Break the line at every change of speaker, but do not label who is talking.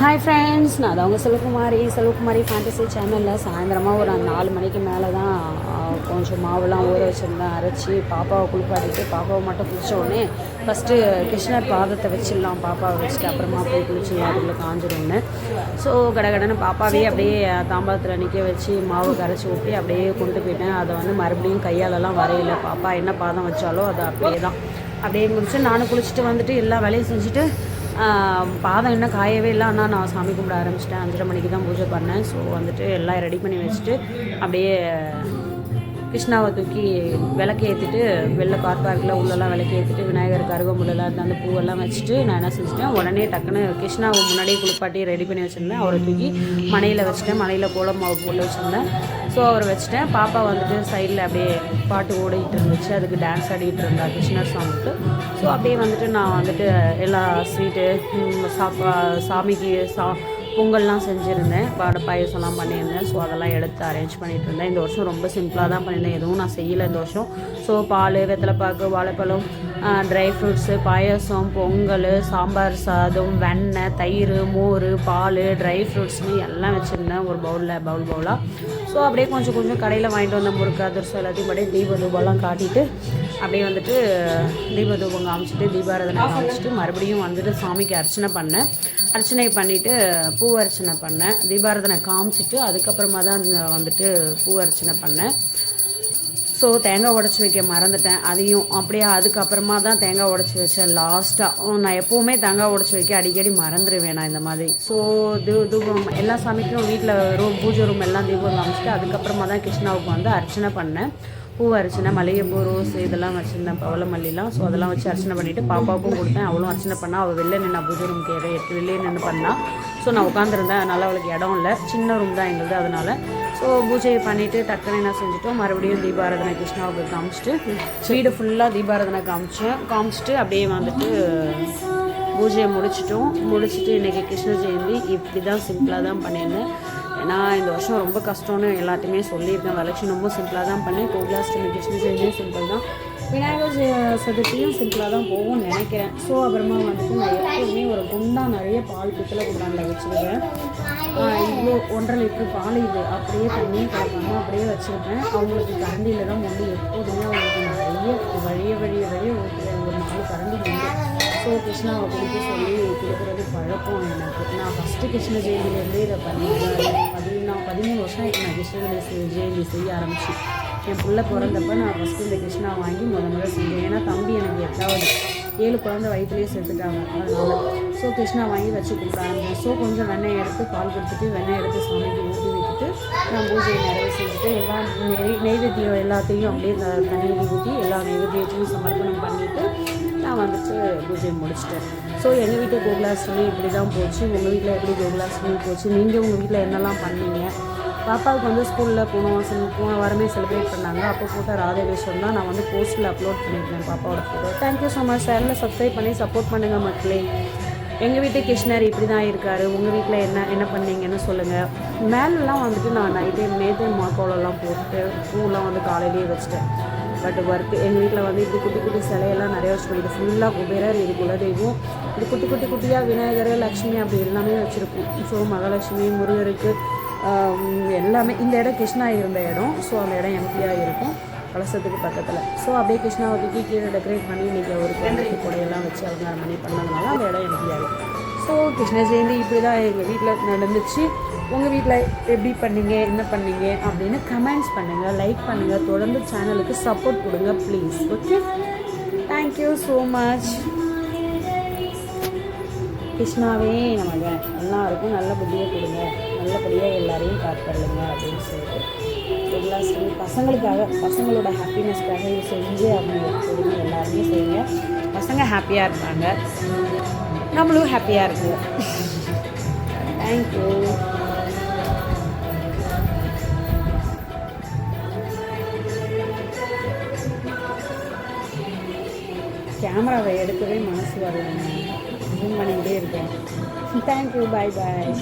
Hi friends நான் அது அவங்க செல்வகுமாரி செல்வகுமாரி ஃபேண்டசி சேனலில் சாயந்தரமாக ஒரு நாலு மணிக்கு மேலே தான் கொஞ்சம் மாவுலாம் ஊற வச்சுருந்தேன். அரைச்சி பாப்பாவை குளிப்பாட்டிட்டு பாப்பாவை மட்டும் குளிச்ச உடனே ஃபஸ்ட்டு கிருஷ்ணர் பாதத்தை வச்சிடலாம். பாப்பாவை வச்சுட்டு அப்புறமா போய் குளிச்சிடலாம் அதுக்குள்ளே காஞ்சிடும்னு. ஸோ கடகடன்னு பாப்பாவே அப்படியே தாம்பாளத்தில் நிற்க வச்சு மாவு கரைச்சி ஊற்றி அப்படியே கொண்டு போயிட்டேன். அதை வந்து மறுபடியும் கையாலலாம் வரையில. பாப்பா என்ன பாதம் வச்சாலோ அது அப்படியே தான் அப்படியே முடிச்சு நானும் குளிச்சுட்டு வந்துட்டு எல்லா வேலையும் செஞ்சுட்டு பாதம் இன்னும் காயவே இல்லை. ஆனால் நான் சாமி கும்பிட ஆரம்பிச்சிட்டேன். அஞ்சரை மணிக்கு தான் பூஜை பண்ணேன். ஸோ வந்துட்டு எல்லாம் ரெடி பண்ணி வச்சுட்டு அப்படியே கிருஷ்ணாவை தூக்கி விளக்கு ஏற்றிட்டு வெளில கார் பார்க்கில் உள்ளெல்லாம் விளக்கு ஏற்றிட்டு விநாயகருக்கு அருகம்புல்லாம் அந்த பூவெல்லாம் வச்சுட்டு நான் என்ன செஞ்சிட்டேன் உடனே டக்குன்னு கிருஷ்ணாவை முன்னாடியே குளிப்பாட்டி ரெடி பண்ணி வச்சுருந்தேன். அவரை தூக்கி மனையில் வச்சுட்டேன். மனையில் கோலம் மாவு போட்டு வச்சுருந்தேன். ஸோ அவரை வச்சுட்டேன். பாப்பா வந்துட்டு சைடில் அப்படியே பாட்டு ஓடிக்கிட்டு இருந்துச்சு. அதுக்கு டான்ஸ் ஆடிக்கிட்டு இருந்தா கிருஷ்ணர் சாமிக்கு ஸோ அப்படியே வந்துட்டு நான் வந்துட்டு எல்லா ஸ்வீட்டு சாப்பா சாமிக்கு சா பொங்கல்லாம் செஞ்சுருந்தேன். வாடை பாயசம்லாம் பண்ணியிருந்தேன். ஸோ அதெல்லாம் எடுத்து அரேஞ்ச் பண்ணிட்டு இருந்தேன். இந்த வருஷம் ரொம்ப சிம்பிளாக தான் பண்ணியிருந்தேன். எதுவும் நான் செய்யலை இந்த வருஷம். ஸோ பால் வெத்தலைப்பாக்கு வாழைப்பழம் ட்ரை ஃப்ரூட்ஸு பாயசம் பொங்கல் சாம்பார் சாதம் வெண்ணெய் தயிர் மோர் பால் ட்ரை ஃப்ரூட்ஸ்னு எல்லாம் வச்சுருந்தேன் ஒரு பவுலில் பவுல் பவுலாக ஸோ அப்படியே கொஞ்சம் கொஞ்சம் கடையில் வாங்கிட்டு வந்த முறுக்கு அதிர்சம் எல்லாத்தையும் அப்படியே தீப தூபம்லாம் காட்டிட்டு அப்படியே வந்துட்டு தீப தூபம் காமிச்சிட்டு தீபாராதனை காமிச்சிட்டு மறுபடியும் வந்துட்டு சாமிக்கு அர்ச்சனை பண்ணேன். அர்ச்சனை பண்ணிவிட்டு பூ அர்ச்சனை பண்ணேன். தீபாராதனை காமிச்சிட்டு அதுக்கப்புறமா தான் வந்துட்டு பூ அர்ச்சனை பண்ணேன். ஸோ தேங்காய் உடச்சி வைக்க மறந்துட்டேன். அதையும் அப்படியே அதுக்கப்புறமா தான் தேங்காய் உடச்சி வச்சேன். லாஸ்ட்டாக நான் எப்போவுமே தேங்காய் உடச்சி வைக்க அடிக்கடி மறந்துடுவேன் நான் இந்த மாதிரி. ஸோ தூ தூபம் எல்லா சாமிக்கும் வீட்டில் ரூம் பூஜை ரூம் எல்லாம் தீபம் காமிச்சிட்டு அதுக்கப்புறமா தான் கிருஷ்ணாவுக்கு வந்து அர்ச்சனை பண்ணேன். பூ அர்ச்சனை மல்லிகைப்பூ ரோஸ் இதெல்லாம் வச்சுருந்தேன் பவள மல்லிலாம் ஸோ அதெல்லாம் வச்சு அர்ச்சனை பண்ணிவிட்டு பாப்பாவுக்கும் கொடுத்தேன். அவளும் அர்ச்சனை பண்ணால் அவள் வெளில நின்று பூஜை ரூமுக்கு எட்டு வெளியே நின்று பண்ணால் ஸோ நான் உட்காந்துருந்தேன் அதனால் அவளுக்கு இடம் இல்லை. சின்ன ரூம் தான் எங்களுது அதனால். ஸோ பூஜையை பண்ணிவிட்டு டக்குன்னு என்ன செஞ்சுட்டோம். மறுபடியும் தீபாராதனை கிருஷ்ணாவுக்கு காமிச்சிட்டு வீடு ஃபுல்லாக தீபாராதனை காமிச்சேன். காமிச்சிட்டு அப்படியே வந்துட்டு பூஜையை முடிச்சிட்டோம். முடிச்சுட்டு இன்றைக்கி கிருஷ்ண ஜெயந்தி இப்படி தான் சிம்பிளாக தான் பண்ணியிருந்தேன் ஏன்னா இந்த வருஷம் ரொம்ப கஷ்டம்னு எல்லாத்தையுமே சொல்லியிருக்கேன். வரலட்சுமி ரொம்ப சிம்பிளாக தான் பண்ணேன். கோகுலாஷ்டமி கிருஷ்ண ஜெயந்தியும் சிம்பிள் தான். விநாயகர் சதுர்த்தியும் சிம்பிளாக தான் போகும்னு நினைக்கிறேன். ஸோ அப்புறமா வந்துட்டு நான் எப்போதுமே ஒரு குண்டா நிறைய பால் பித்தளை குண்டானில் வச்சுருக்கேன் இவ்வளோ ஒன்றரை லிட்டர் பால் இது அப்படியே தண்ணி கலக்காம அப்படியே வச்சுருப்பேன். அவங்களுக்கு கரண்டியில் தான் வந்து எப்போதுமே அவங்களுக்கு நிறைய வழிய வழிய வழிய ஒரு நாலு கரண்டி ஸோ கிருஷ்ணாவை குடிக்க சொல்லி கொடுக்குறது பழக்கம் எனக்கு. நான் ஃபஸ்ட்டு கிருஷ்ண ஜெயந்திலேருந்தே இதை பண்ணியிருந்தேன் பதினா பதிமூணு வருஷம் ஆயிடுச்சு நான் கிருஷ்ண ஜெயந்தி ஜெயந்தி செய்ய ஆரம்பிச்சு. என் பிள்ளை பிறந்தப்ப நான் ஃபஸ்ட்டு இந்த கிருஷ்ணா வாங்கி முத முதல்ல செஞ்சேன். ஏன்னா தம்பி எனக்கு எட்டாவது ஏழு குழந்தை வயிற்றுலேயே சேர்த்துட்டாங்க அதனால ஸோ கிருஷ்ணா வாங்கி வச்சு கொடுக்க ஆரம்பிச்சேன். ஸோ கொஞ்சம் வெண்ணெய் எடுத்து பால் கொடுத்துட்டு வெண்ணெய் எடுத்து சாமிக்கு ஊற்றி விட்டுட்டு நான் பூஜையை நிறைய செஞ்சுட்டு எல்லா நெய் நெய்வேத்தியம் எல்லாத்தையும் அப்படியே தண்ணி ஊற்றி எல்லா நெய்வேத்தியத்தையும் சமர்ப்பணம் பண்ணிவிட்டு நான் வந்துட்டு பூஜை முடிச்சிட்டேன். ஸோ எங்கள் வீட்டு கோகுலாஷ்டமி இப்படி தான் போச்சு. உங்கள் வீட்டில் எப்படி கோகுலாஷ்டமி போச்சு? நீங்கள் உங்கள் வீட்டில் என்னெல்லாம் பண்ணீங்க? பாப்பாவுக்கு வந்து ஸ்கூலில் போன வருஷம் போன வாரமே செலிப்ரேட் பண்ணாங்க. அப்போ போட்ட ராதவேஷம் தான் நான் வந்து போஸ்ட்டில் அப்லோட் பண்ணியிருந்தேன் பாப்பாவோட photo thank you so much சேனலில் சப்ஸ்கிரைப் பண்ணி சப்போர்ட் பண்ணுங்கள் மக்களே. எங்கள் வீட்டு கிருஷ்ணர் இப்படி தான் இருக்கார். உங்கள் வீட்டில் என்ன என்ன பண்ணீங்கன்னு சொல்லுங்கள் மேலெலாம் வந்துட்டு நான் நைட்டே நேற்று மாக்கோலெல்லாம் போட்டு பூலாம் வந்து காலையிலேயே வச்சுட்டேன். பட் ஒர்க் எங்கள் வீட்டில் வந்து இப்படி குட்டி குட்டி சிலையெல்லாம் நிறைய வச்சுருக்கோம் இது ஃபுல்லாக குபேரர் இது குலதெய்வம். இது குட்டி குட்டி குட்டியாக விநாயகர் லக்ஷ்மி அப்படி எல்லாமே வச்சுருக்கோம் ஸோ மகாலட்சுமி முருகருக்கு எல்லாமே இந்த இடம் கிருஷ்ணா இருந்த இடம். ஸோ அந்த இடம் எம்டியாக இருக்கும். கலசத்துக்கு பக்கத்தில். ஸோ அப்படியே கிருஷ்ணாவுக்கு கீழே டெக்கரேட் பண்ணி இன்றைக்கி ஒரு குழந்தைக்கு கூடையெல்லாம் வச்சு அலங்காரம் பண்ணி பண்ணதுனால அந்த இடம் எம்டியாக ஸோ கிருஷ்ண ஜெயந்தி இப்படி தான் எங்கள் வீட்டில் நடந்துச்சு. உங்கள் வீட்டில் எப்படி பண்ணீங்க என்ன பண்ணீங்க அப்படின்னு கமெண்ட்ஸ் பண்ணுங்கள் லைக் பண்ணுங்கள் தொடர்ந்து சேனலுக்கு சப்போர்ட் கொடுங்க please okay thank you so much கிருஷ்ணாவே நமக்கு எல்லாருக்கும் நல்ல புத்தியை கொடுங்க. நல்லபடியாக எல்லாரையும் காத்துருங்க அப்படின்னு சொல்லிட்டு. எல்லாஸ்டமி பசங்களுக்காக பசங்களோட ஹாப்பினஸ்க்காக இது செஞ்சு அவங்க எப்போதுமே எல்லாருமே செய்யுங்க. பசங்க ஹாப்பியாக இருப்பாங்க நம்மளும் ஹாப்பியாக இருக்குவோம் தேங்க்யூ கேமராவை எடுக்கவே மனசு வரலங்க. ஜூம் பண்ணிக்கிட்டே இருக்கேன். தேங்க்யூ பாய் பாய்